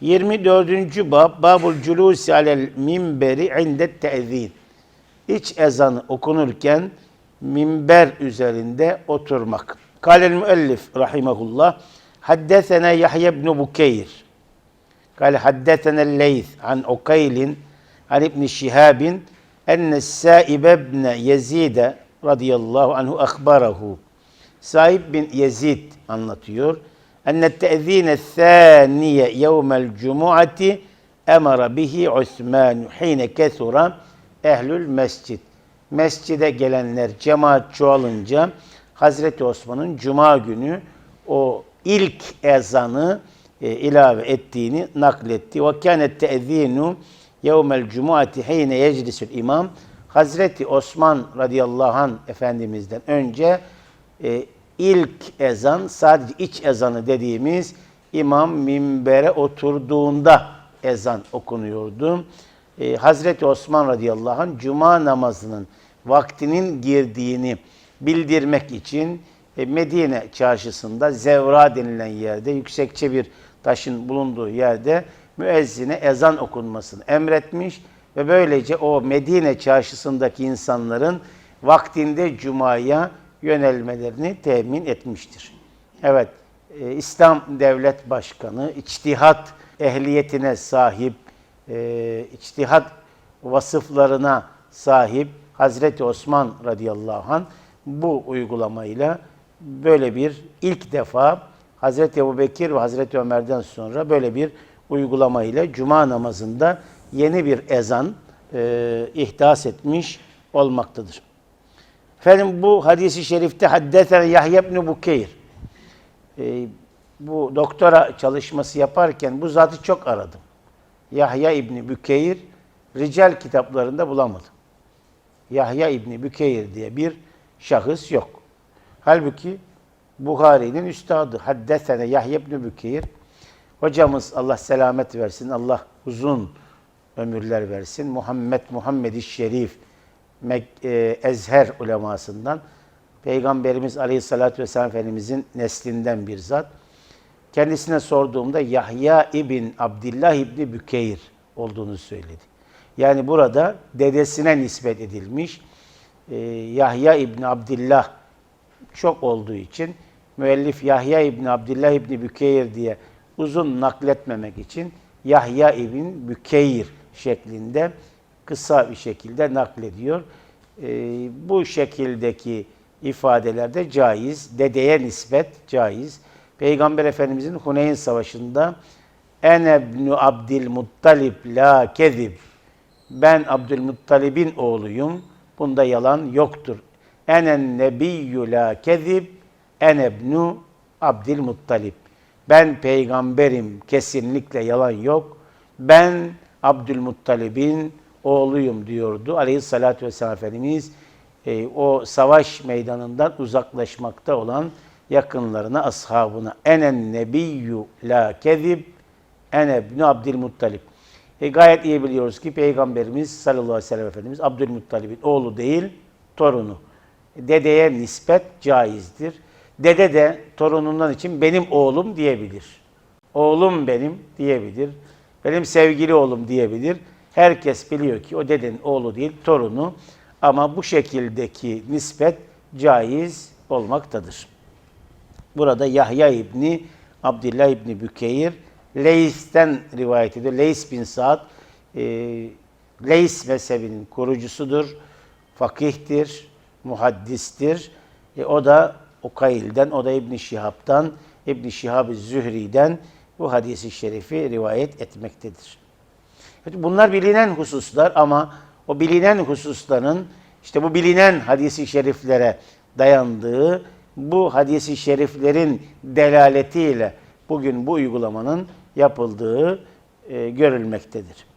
24. bab Babul Culusi alel minberi indet teezin. İç ezanı okunurken minber üzerinde oturmak. Kalel müellif rahimahullah Haddesene Yahya ibn Bukeyr. Kale haddesene Leys an Ukaylin an İbn Şihabin enne Saib ibn Yezide radıyallahu anhu akbarahu. Saib bin Yezid anlatıyor. Enne te'zine thaniye yevmel cumuati emara bihi Osman hine kesura ehlül mescid. Mescide gelenler cemaat çoğalınca Hazreti Osman'ın cuma günü o ilk ezanı e, ilave ettiğini nakletti. Ve kânet te'zinu yevmel cumuati hine yeclisül imam. Hazreti Osman radıyallahu anh Efendimiz'den önce e, ilk ezan sadece iç ezanı dediğimiz imam minbere oturduğunda ezan okunuyordu. E, Hazreti Osman radıyallahu anh cuma namazının vaktinin girdiğini bildirmek için e, Medine çarşısında Zevra denilen yerde yüksekçe bir taşın bulunduğu yerde müezzine ezan okunmasını emretmiş ve böylece o Medine çarşısındaki insanların vaktinde cumaya yönelmelerini temin etmiştir. Evet, e, İslam Devlet Başkanı içtihat ehliyetine sahip, e, içtihat vasıflarına sahip Hazreti Osman radıyallahu anh bu uygulamayla böyle bir ilk defa Hazreti Ebubekir ve Hazreti Ömer'den sonra böyle bir uygulamayla cuma namazında yeni bir ezan e, ihdas etmiş olmaktadır. Efendim bu hadisi şerifte haddeten Yahya ibn Bukeyr. Ee, bu doktora çalışması yaparken bu zatı çok aradım. Yahya İbni Bükeyr rical kitaplarında bulamadım. Yahya İbni Bükeyr diye bir şahıs yok. Halbuki Buhari'nin üstadı Haddesene Yahya İbni Bükeyr. Hocamız Allah selamet versin, Allah uzun ömürler versin. Muhammed Muhammed-i Şerif Mek- e, Ezher ulemasından Peygamberimiz Aleyhisselatü Vesselam Efendimizin neslinden bir zat. Kendisine sorduğumda Yahya ibn Abdullah ibni Bükeyr olduğunu söyledi. Yani burada dedesine nispet edilmiş. Ee, Yahya ibn Abdullah çok olduğu için müellif Yahya ibn Abdullah ibn Bükeyr diye uzun nakletmemek için Yahya ibn Bükeyr şeklinde kısa bir şekilde naklediyor. Ee, bu şekildeki ifadelerde caiz, dedeye nispet caiz. Peygamber Efendimizin Huneyn Savaşı'nda Ene ibn Abdülmuttalib la kezib. Ben Abdülmuttalib'in oğluyum. Bunda yalan yoktur. Enen nebiyyü la kezib. Ene ibn Abdülmuttalib. Ben peygamberim. Kesinlikle yalan yok. Ben Abdülmuttalib'in oğluyum diyordu. Aleyhissalatü vesselam Efendimiz e, o savaş meydanından uzaklaşmakta olan yakınlarına, ashabına enen nebiyyü la kezib ene ibn Abdülmuttalib. E, gayet iyi biliyoruz ki Peygamberimiz sallallahu aleyhi ve sellem Efendimiz Abdülmuttalib'in oğlu değil, torunu. Dedeye nispet caizdir. Dede de torunundan için benim oğlum diyebilir. Oğlum benim diyebilir. Benim sevgili oğlum diyebilir. Herkes biliyor ki o dedenin oğlu değil, torunu. Ama bu şekildeki nispet caiz olmaktadır. Burada Yahya İbni Abdullah İbni Bükeyr Leys'ten rivayet ediyor. Leys bin Sa'd e, Leys mezhebinin kurucusudur. Fakihtir, muhaddistir. E, o da Ukail'den, o da İbn Şihab'dan, İbn Şihab-ı Zühri'den bu hadisi şerifi rivayet etmektedir. Bunlar bilinen hususlar ama o bilinen hususların işte bu bilinen hadisi şeriflere dayandığı bu hadisi şeriflerin delaletiyle bugün bu uygulamanın yapıldığı e, görülmektedir.